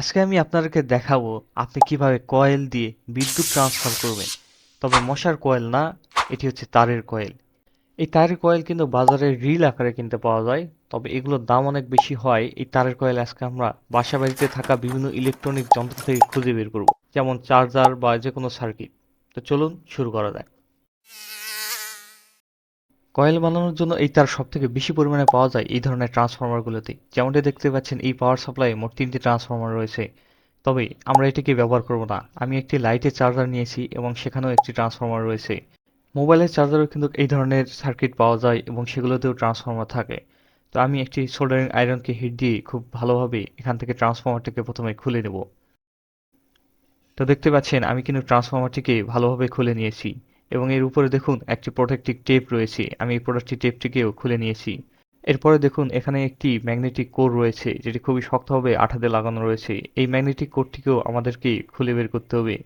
আজকে আমি আপনাদেরকে দেখাবো আপনি কীভাবে কয়েল দিয়ে বিদ্যুৎ ট্রান্সফার করবেন। তবে মশার কয়েল না, এটি হচ্ছে তারের কয়েল এই তারের কয়েল কিন্তু বাজারে রিল আকারে কিনতে পাওয়া যায়, তবে এগুলোর দাম অনেক বেশি হয়। এই তারের কয়েল আজকে আমরা বাসা বাড়িতে থাকা বিভিন্ন ইলেকট্রনিক যন্ত্র থেকে খুঁজে বের করব, যেমন চার্জার বা যে কোনো সার্কিট তো চলুন শুরু করা যাক। কয়েল বানানোর জন্য এই তার সব থেকে বেশি পরিমাণে পাওয়া যায় এই ধরনের ট্রান্সফরমারগুলোতে যেমনটি দেখতে পাচ্ছেন, এই পাওয়ার সাপ্লাই মোট তিনটি ট্রান্সফরমার রয়েছে। তবে আমরা এটিকে ব্যবহার করব না। আমি একটি লাইটের চার্জার নিয়েছি এবং সেখানেও একটি ট্রান্সফরমার রয়েছে। মোবাইলের চার্জারও কিন্তু এই ধরনের সার্কিট পাওয়া যায় এবং সেগুলোতেও ট্রান্সফরমার থাকে। তো আমি একটি সোল্ডারিং আয়রনকে হিট দিয়ে খুব ভালোভাবে এখান থেকে ট্রান্সফরমারটিকে প্রথমে খুলে নেব। তো দেখতে পাচ্ছেন, আমি কিন্তু ট্রান্সফরমারটিকে ভালোভাবে খুলে নিয়েছি। এবং এর উপরে দেখুন একটি প্রোটেক্টিভ টেপ রয়েছে। আমি এই প্রোটেক্টিভ টেপটিকেও খুলে নিয়েছি। এরপরে দেখুন এখানে একটি ম্যাগনেটিক কোর রয়েছে, যেটি খুবই শক্তভাবে আঠাতে লাগানো রয়েছে। এই ম্যাগনেটিক কোরটিকেও আমাদেরকে খুলে বের করতে হবে।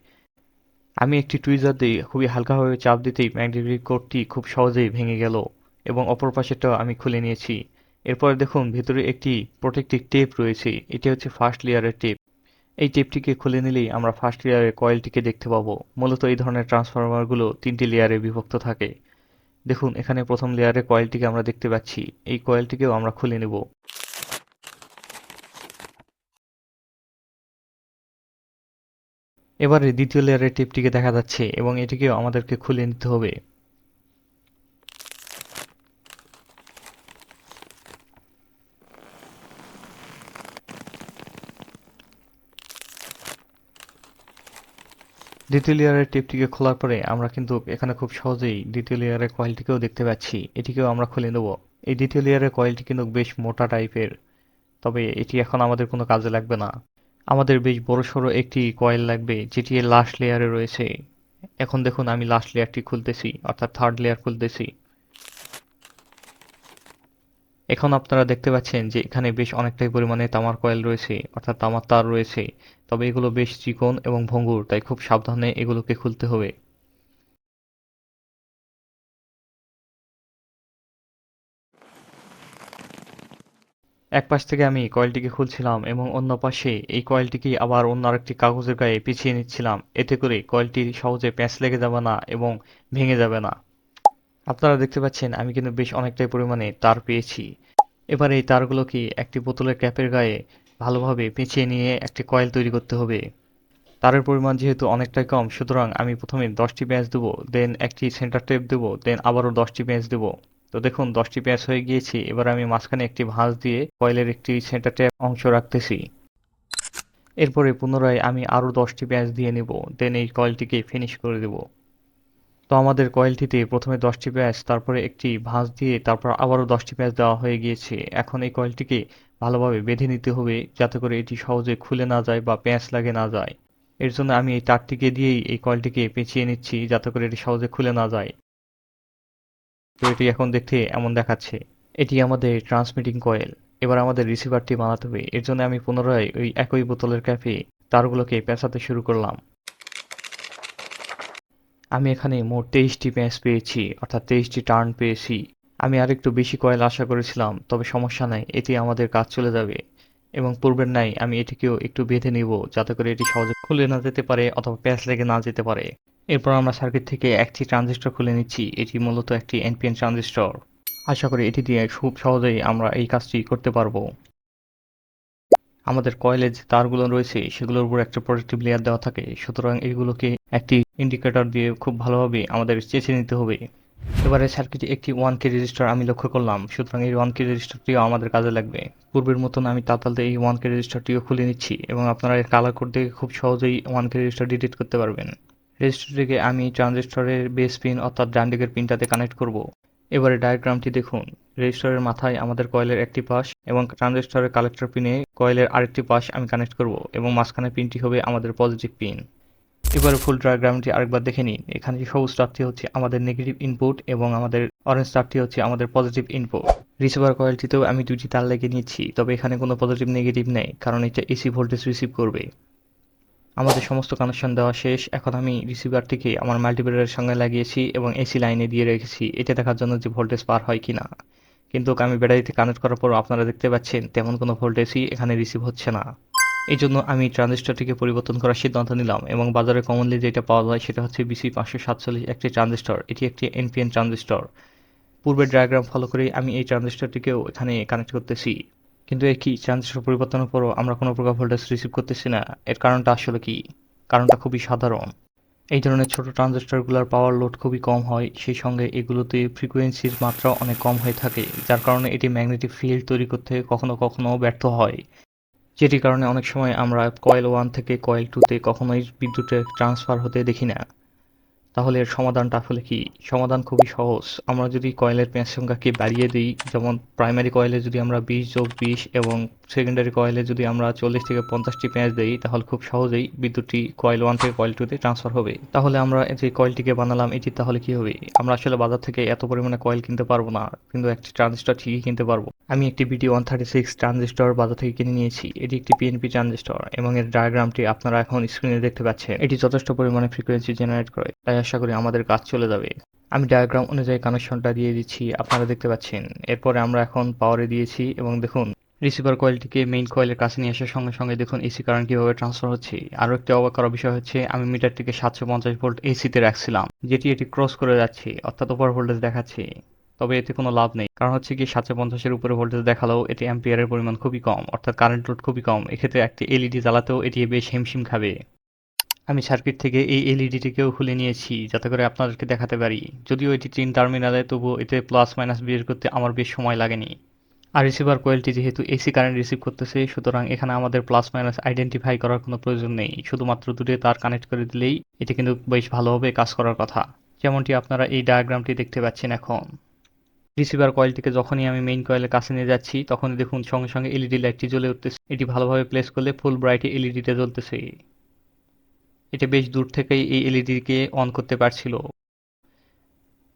আমি একটি টুইজার দিয়ে খুবই হালকাভাবে চাপ দিতেই ম্যাগনেটিক কোরটি খুব সহজেই ভেঙে গেল এবং অপর পাশেরটাও আমি খুলে নিয়েছি। এরপরে দেখুন ভেতরে একটি প্রোটেক্টিভ টেপ রয়েছে। এটি হচ্ছে ফার্স্ট লেয়ারের টেপ এই টেপটিকে খুলে নিলেই আমরা ফার্স্ট লেয়ারের কয়েলটিকে দেখতে পাবো। মূলত এই ধরনের ট্রান্সফরমারগুলো তিনটি লেয়ারে বিভক্ত থাকে। দেখুন, এখানে প্রথম লেয়ারে কয়েলটিকে আমরা দেখতে পাচ্ছি। এই কয়েলটিকেও আমরা খুলে নেব। এবারে দ্বিতীয় লেয়ারের টেপটিকে দেখা যাচ্ছে এবং এটিকেও আমাদেরকে খুলে নিতে হবে। দ্বিতীয় লেয়ারের টিপটিকে খোলার পরে আমরা কিন্তু এখানে খুব সহজেই দ্বিতীয় লেয়ারের কয়েলটিকেও দেখতে পাচ্ছি। এটিকেও আমরা খুলে নেব। এই দ্বিতীয় লেয়ারের কয়েলটি কিন্তু বেশ মোটা টাইপের, তবে এটি এখন আমাদের কোনো কাজে লাগবে না। আমাদের বেশ বড় সড়ো একটি কয়েল লাগবে, যেটি লাস্ট লেয়ারে রয়েছে। এখন দেখুন, আমি লাস্ট লেয়ারটি খুলতেছি, অর্থাৎ থার্ড লেয়ার খুলতেছি। এখন আপনারা দেখতে পাচ্ছেন যে এখানে বেশ অনেকটাই পরিমাণে তামার কয়েল রয়েছে, অর্থাৎ তামার তার রয়েছে। তবে এগুলো বেশ চিকন এবং ভঙ্গুর, তাই খুব সাবধানে এগুলোকে খুলতে হবে। এক পাশ থেকে আমি কয়েলটিকে খুলছিলাম এবং অন্য পাশে এই কয়েলটিকে আবার অন্য আরেকটি কাগজের গায়ে পিছিয়ে নিচ্ছিলাম। এতে করে কয়েলটি সহজে প্যাঁচ লেগে যাবে না এবং ভেঙে যাবে না। আপনারা দেখতে পাচ্ছেন, আমি কিন্তু বেশ অনেকটাই পরিমাণে তার পেয়েছি। এবার এই তারগুলোকে একটি বোতলের ক্যাপের গায়ে ভালোভাবে পেঁচিয়ে নিয়ে একটি কয়েল তৈরি করতে হবে। তারের পরিমাণ যেহেতু অনেকটাই কম, সুতরাং আমি প্রথমে দশটি প্যাঁচ দেবো, দেন একটি সেন্টার টেপ দেবো, দেন আবারও দশটি প্যাঁচ দেবো। তো দেখুন, দশটি প্যাঁচ হয়ে গিয়েছে, এবার আমি মাঝখানে একটি ভাঁজ দিয়ে কয়েলের একটি সেন্টার টেপ অংশ রাখতেছি। এরপরে পুনরায় আমি আরও দশটি প্যাঁচ দিয়ে নেব, দেন এই কয়েলটিকে ফিনিশ করে দেব। তো আমাদের কয়েলটিতে প্রথমে দশটি প্যাঁচ তারপরে একটি ভাঁজ দিয়ে তারপর আবারও দশটি প্যাঁচ দেওয়া হয়ে গিয়েছে। এখন এই কয়েলটিকে ভালোভাবে বেঁধে নিতে হবে যাতে করে এটি সহজে খুলে না যায় বা প্যাঁচ লাগে না যায়। এর জন্য আমি এই তারটিকে দিয়েই এই কয়েলটিকে পেঁচিয়ে নিচ্ছি যাতে করে এটি সহজে খুলে না যায়। তো এটি এখন দেখতে এমন দেখাচ্ছে। এটি আমাদের ট্রান্সমিটিং কয়েল। এবার আমাদের রিসিভারটি বানাতে হবে। এর জন্য আমি পুনরায় ওই একই বোতলের ক্যাফে তারগুলোকে পেঁচাতে শুরু করলাম। আমি এখানে মোট তেইশটি প্যাঁচ পেয়েছি, অর্থাৎ তেইশটি টার্ন পেয়েছি। আমি আরেকটু বেশি কয়েল আশা করেছিলাম, তবে সমস্যা নাই, এটি আমাদের কাজ চলে যাবে। এবং পূর্বের নাই আমি এটিকেও একটু বেঁধে নিব, যাতে করে এটি সহজে খুলে না যেতে পারে অথবা প্যাঁচ লেগে না যেতে পারে। এরপর আমরা সার্কিট থেকে একটি ট্রানজিস্টর খুলে নিচ্ছি, এটি মূলত একটি এনপিএন ট্রানজিস্টর আশা করি এটি দিয়ে খুব সহজেই আমরা এই কাজটি করতে পারব। আমাদের কয়েলের যে তারগুলো রয়েছে, সেগুলোর উপর একটা প্রোটেক্টিভ লেয়ার দেওয়া থাকে। সুতরাং এগুলোকে একটি ইন্ডিকেটর দিয়ে খুব ভালোভাবে আমাদের চেঁচে নিতে হবে। এবারে সার্কিটে একটি ওয়ান কে রেজিস্টার আমি লক্ষ্য করলাম। সুতরাং এই ওয়ান কে রেজিস্টারটিও আমাদের কাজে লাগবে। পূর্বের মতন আমি তাতালতে এই ওয়ান কে রেজিস্টারটিও খুলে নিচ্ছি এবং আপনারা এর কালার কোড দেখে খুব সহজেই ওয়ান কে রেজিস্টার ডিটেক্ট করতে পারবেন। রেজিস্টারটিকে আমি ট্রানজিস্টরের বেস পিন অর্থাৎ ডান দিকের পিনটাতে কানেক্ট করব। এবারে ডায়াগ্রামটি দেখুন। রেজিস্টারের মাথায় আমাদের কয়েলের একটি পাশ এবং ট্রানজিস্টরের কালেক্টর পিনে কয়েলের আরেকটি পাশ আমি কানেক্ট করব এবং মাঝখানে পিনটি হবে আমাদের পজিটিভ পিন এবারে ফুল ডায়াগ্রামটি আরেকবার দেখে নিন। এখানে সবুজ তারটি হচ্ছে আমাদের নেগেটিভ ইনপুট এবং আমাদের অরেঞ্জ তারটি হচ্ছে আমাদের পজিটিভ ইনপুট রিসিভার কয়েলটিতেও আমি দুটি তার লেগে নিচ্ছি তবে এখানে কোনো পজিটিভ নেগেটিভ নেই, কারণ এটা এসি ভোল্টেজ রিসিভ করবে। আমাদের সমস্ত কানেকশন দেওয়া শেষ। এখন আমি রিসিভারটিকে আমার মাল্টিমিটারের সঙ্গে লাগিয়েছি এবং এসি লাইনে দিয়ে রেখেছি। এটা দেখার জন্য যে ভোল্টেজ পার হয় কিনা। কিন্তু আমি ব্যাটারিতে কানেক্ট করার পর আপনারা দেখতে পাচ্ছেন, তেমন কোনো ভোল্টেজই এখানে রিসিভ হচ্ছে না। এই জন্য আমি ট্রানজিস্টরটিকে পরিবর্তন করার সিদ্ধান্ত নিলাম এবং বাজারে কমনলি যেটা পাওয়া যায় সেটা হচ্ছে বিসি পাঁচশো সাতচল্লিশ একটি ট্রানজিস্টর এটি একটি এনপিএন ট্রানজিস্টর পূর্বের ডায়াগ্রাম ফলো করে আমি এই ট্রানজিস্টরটিকেও এখানে কানেক্ট করতেছি। কিন্তু একই ট্রানজিস্টর পরিবর্তনের পরও আমরা কোনো প্রকার ভোল্টেজ রিসিভ করতেছি না। এর কারণটা আসলে কি? কারণটা খুবই সাধারণ। এই ধরনের ছোট ট্রানজিস্টরগুলোর পাওয়ার লোড খুবই কম হয়, সেই সঙ্গে এগুলোতে ফ্রিকোয়েন্সির মাত্রা অনেক কম হয়ে থাকে, যার কারণে এটি ম্যাগনেটিক ফিল্ড তৈরি করতে কখনো কখনো ব্যর্থ হয়। যেটির কারণে অনেক সময় আমরা কয়েল ওয়ান থেকে কয়েল টুতে কখনোই বিদ্যুতের ট্রান্সফার হতে দেখি না। তাহলে এর সমাধানটা আসলে কি? সমাধান খুবই সহজ। আমরা যদি কয়েলের পেঁয়াজ সংখ্যাকে বাড়িয়ে দিই, যেমন প্রাইমারি কয়েলে যদি আমরা বিশ যোগ বিশ এবং সেকেন্ডারি কয়েলে যদি আমরা চল্লিশ থেকে পঞ্চাশটি পেঁয়াজ দিই, তাহলে খুব সহজেই বিদ্যুৎটি কয়েল ওয়ান থেকে কয়েল টুতে ট্রান্সফার হবে। তাহলে আমরা যে কয়েলটিকে বানালাম, এটি তাহলে কি হবে? আমরা আসলে বাজার থেকে এত পরিমাণে কয়েল কিনতে পারব না, কিন্তু একটি ট্রানজিস্টর ঠিকই কিনতে পারব। আমি একটি বিটি ওয়ান থার্টি সিক্স ট্রানজিস্টর বাজার থেকে কিনে নিয়েছি। এটি একটি পিএনপি ট্রানজিস্টর এবং এর ডায়াগ্রামটি আপনারা এখন স্ক্রিনে দেখতে পাচ্ছেন। এটি যথেষ্ট পরিমাণে ফ্রিকোয়েন্সি জেনারেট করে। তাই আশা করি আমাদের কাজ চলে যাবে। আমি ডায়াগ্রাম অনুযায়ী কানেকশনটা দিয়ে দিচ্ছি, আপনারা দেখতে পাচ্ছেন। এরপরে আমরা এখন পাওয়ারে দিয়েছি এবং দেখুন রিসিভার কয়েলটিকে মেইন কয়েলের কাছে নিয়ে আসার সঙ্গে সঙ্গে দেখুন এসি কারেন্ট কীভাবে ট্রান্সফার হচ্ছে। আরও একটি অবাক করার বিষয় হচ্ছে, আমি মিটারটিকে সাতশো পঞ্চাশ ভোল্ট এসিতে রাখছিলাম, যেটি এটি ক্রস করে যাচ্ছে, অর্থাৎ ওভার ভোল্টেজ দেখাচ্ছে। তবে এতে কোনো লাভ নেই। কারণ হচ্ছে কি সাতশো পঞ্চাশের উপরে ভোল্টেজ দেখালেও এটি অ্যাম্পিয়ারের পরিমাণ খুবই কম, অর্থাৎ কারেন্ট লোড খুবই কম। এক্ষেত্রে একটি এলইডি জ্বালাতেও এটি বেশ হিমশিম খাবে। আমি সার্কিট থেকে এই এলইডিটিকেও খুলে নিয়েছি, যাতে করে আপনাদেরকে দেখাতে পারি। যদিও এটি তিন টার্মিনালে তবুও এতে প্লাস মাইনাস বের করতে আমার বেশ সময় লাগেনি। আর রিসিভার কোয়েলটি যেহেতু এসি কারেন্ট রিসিভ করতেছে, সুতরাং এখানে আমাদের প্লাস মাইনাস আইডেন্টিফাই করার কোনো প্রয়োজন নেই। শুধুমাত্র দুটো তার কানেক্ট করে দিলেই এটি কিন্তু বেশ ভালোভাবে কাজ করার কথা। যেমনটি আপনারা এই ডায়াগ্রামটি দেখতে পাচ্ছেন এখন। রিসিভার কয়েলটিকে যখনই আমি মেইন কয়েলের কাছে নিয়ে যাচ্ছি, তখনই দেখুন সঙ্গে সঙ্গে এলইডি লাইটটি জ্বলে উঠতেছে। এটি ভালোভাবে প্লেস করলে ফুল ব্রাইটে এলইডিটা জ্বলতেছে। এটা বেশ দূর থেকেই এই এলইডিকে অন করতে পারছিল।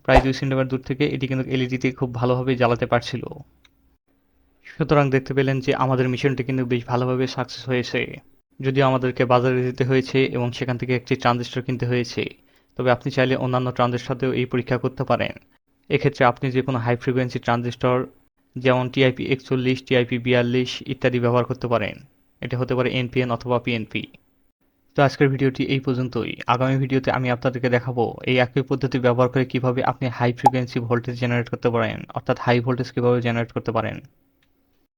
প্রায় দুই সেন্টিমিটার দূর থেকে এটি কিন্তু এলইডিতে খুব ভালোভাবে জ্বালাতে পারছিল। সুতরাং দেখতে পেলেন যে আমাদের মিশনটি কিন্তু বেশ ভালোভাবে সাকসেস হয়েছে। যদিও আমাদেরকে বাজারে যেতে হয়েছে এবং সেখান থেকে একটি ট্রানজিস্টর কিনতে হয়েছে, তবে আপনি চাইলে অন্যান্য ট্রানজিস্টরতেও এই পরীক্ষা করতে পারেন। এক্ষেত্রে আপনি যে কোনো হাই ফ্রিকোয়েন্সি ট্রানজিস্টর যেমন টিআইপি একচল্লিশ টিআইপি বিয়াল্লিশ ইত্যাদি ব্যবহার করতে পারেন। এটা হতে পারে এনপিএন অথবা পিএনপি তো আজকের ভিডিওটি এই পর্যন্তই। আগামী ভিডিওতে আমি আপনাদেরকে দেখাবো এই একই পদ্ধতি ব্যবহার করে কীভাবে আপনি হাই ফ্রিকোয়েন্সি ভোল্টেজ জেনারেট করতে পারেন, অর্থাৎ হাই ভোল্টেজ কীভাবে জেনারেট করতে পারেন।